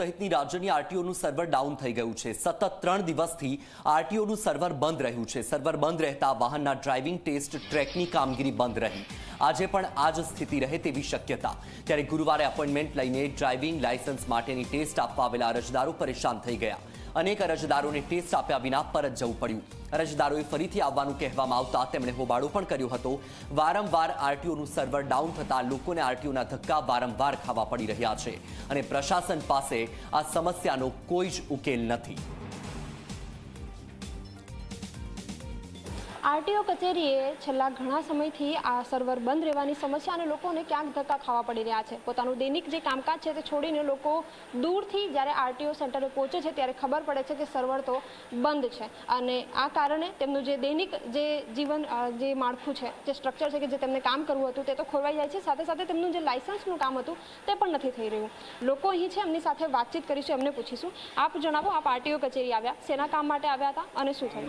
સહિતની રાજ્યની આરટીઓનું server down થઈ ગયું છે. સતત ત્રણ દિવસથી આરટીઓનું સર્વર બંધ રહ્યું છે. સર્વર બંધ રહેતા વાહનના ડ્રાઇવિંગ ટેસ્ટ ટ્રેકની કામગીરી બંધ રહી. આજે પણ આ જ સ્થિતિ રહે તેવી શક્યતા. ત્યારે ગુરુવારે એપોઇન્ટમેન્ટ લઈને ડ્રાઇવિંગ લાયસન્સ માટેની ટેસ્ટ આપવા આવેલા અરજદારો પરેશાન થઈ ગયા. અનેક અરજદારોને ટેસ્ટ આપ્યા વિના પરત જવું પડ્યું. અરજદારોએ ફરીથી આવવાનું કહેવામાં આવતા તેમણે હોબાળો પણ કર્યો હતો. વારંવાર આરટીઓનું સર્વર ડાઉન થતાં લોકોને આરટીઓના ધક્કા વારંવાર ખાવા પડી રહ્યા છે. અને પ્રશાસન પાસે આ સમસ્યાનો કોઈ જ ઉકેલ નથી. આરટીઓ કચેરીએ છેલ્લા ઘણા સમયથી આ સર્વર બંધ રહેવાની સમસ્યા અને લોકોને ક્યાંક ધક્કા ખાવા પડી રહ્યા છે. પોતાનું દૈનિક જે કામકાજ છે તે છોડીને લોકો દૂરથી જ્યારે આરટીઓ સેન્ટરે પહોંચે છે ત્યારે ખબર પડે છે કે સર્વર તો બંધ છે. અને આ કારણે તેમનું જે દૈનિક જે જીવન જે માળખું છે, જે સ્ટ્રક્ચર છે કે જે તેમને કામ કરવું હતું તે તો ખોરવાઈ જાય છે. સાથે સાથે તેમનું જે લાયસન્સનું કામ હતું તે પણ નથી થઈ રહ્યું. લોકો અહીં છે, એમની સાથે વાતચીત કરીશું, એમને પૂછીશું. આપ જણાવો, આપ આરટીઓ કચેરી આવ્યા, શેના કામ માટે આવ્યા હતા અને શું થયું?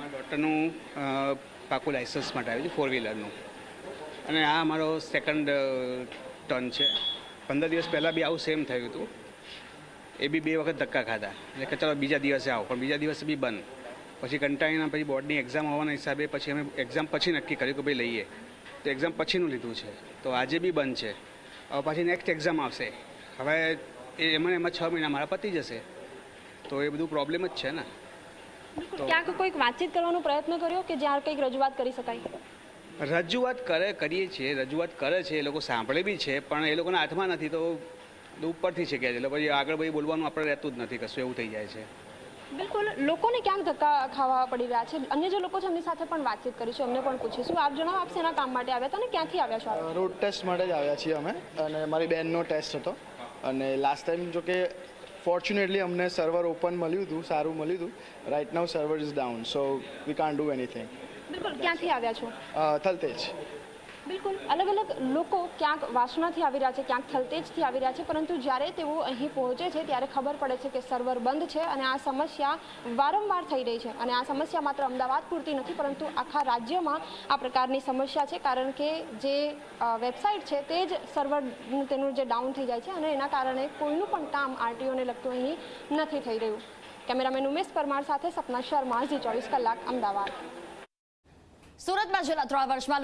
પાકું લાઇસન્સ માટે આવ્યું છે ફોર વ્હીલરનું અને આ અમારો સેકન્ડ ટર્ન છે. પંદર દિવસ પહેલાં બી આવું સેમ થયું હતું. એ બી બે વખત ધક્કા ખાધા. એટલે કે ચાલો બીજા દિવસે આવો. પણ બીજા દિવસે બી બંધ. પછી કંટાળીને પછી બોર્ડની એક્ઝામ હોવાના હિસાબે પછી અમે એક્ઝામ પછી નક્કી કર્યું કે ભાઈ લઈએ. તો એક્ઝામ પછીનું લીધું છે. તો આજે બી બંધ છે. હવે પછી નેક્સ્ટ એક્ઝામ આવશે. હવે એ એમાં એમાં છ મહિના મારા પતી જશે. તો એ બધું પ્રોબ્લેમ જ છે ને. ક્યાંક કોઈક વાતચીત કરવાનો પ્રયત્ન કર્યો કે જ્યાં કંઈક રજૂઆત કરી શકાય? રજૂઆત કરે કરીએ છીએ રજૂઆત કરે છે એ લોકો સાંભળે બી છે પણ એ લોકોના હાથમાં નથી તો ઉપરથી છે કે છે. એટલે પછી આગળ પછી બોલવાનું આપણે રહેતું જ નથી કશું એવું થઈ જાય છે. બિલકુલ. લોકોને ક્યાંક ધક્કા ખાવા પડી રહ્યા છે? અન્ય જે લોકો છે એમની સાથે પણ વાતચીત કરીશું એમને પણ પૂછીશું. આપ જણાવો આપ શેના કામ માટે આવ્યા હતા અને ક્યાંથી આવ્યા છો રોડ ટેસ્ટ માટે જ આવ્યા છીએ અમે. અને મારી બેનનો ટેસ્ટ હતો. અને લાસ્ટ ટાઈમ જો કે ફોર્ચ્યુનેટલી અમને સર્વર ઓપન મળ્યું હતું સારું મળ્યું હતું. Right now server is down so we can do anything બિલકુલ ક્યાંથી આવ્યા છો? થલતેજ. બિલકુલ. અલગ અલગ લોકો ક્યાંક વાસણાથી આવી રહ્યા છે, ક્યાંક થલતેજથી આવી રહ્યા છે, પરંતુ જ્યારે તેઓ અહીં પહોંચે છે, ત્યારે ખબર પડે છે કે સર્વર બંધ છે અને આ સમસ્યા વારંવાર થઈ રહી છે. અને આ સમસ્યા માત્ર અમદાવાદ પૂરતી નથી, પરંતુ આખા રાજ્યમાં આ પ્રકારની સમસ્યા છે, કારણ કે જે વેબસાઇટ છે તે જ સર્વર તેનું જે ડાઉન થઈ જાય છે અને એના કારણે કોઈનું પણ કામ આરટીઓને લગતું અહીં નથી થઈ રહ્યું. કેમેરામેન ઉમેશ પરમાર સાથે સપના શર્મા જી ચોવીસ કલાક, અમદાવાદ. સુરતમાં છેલ્લા ત્રણ વર્ષમાં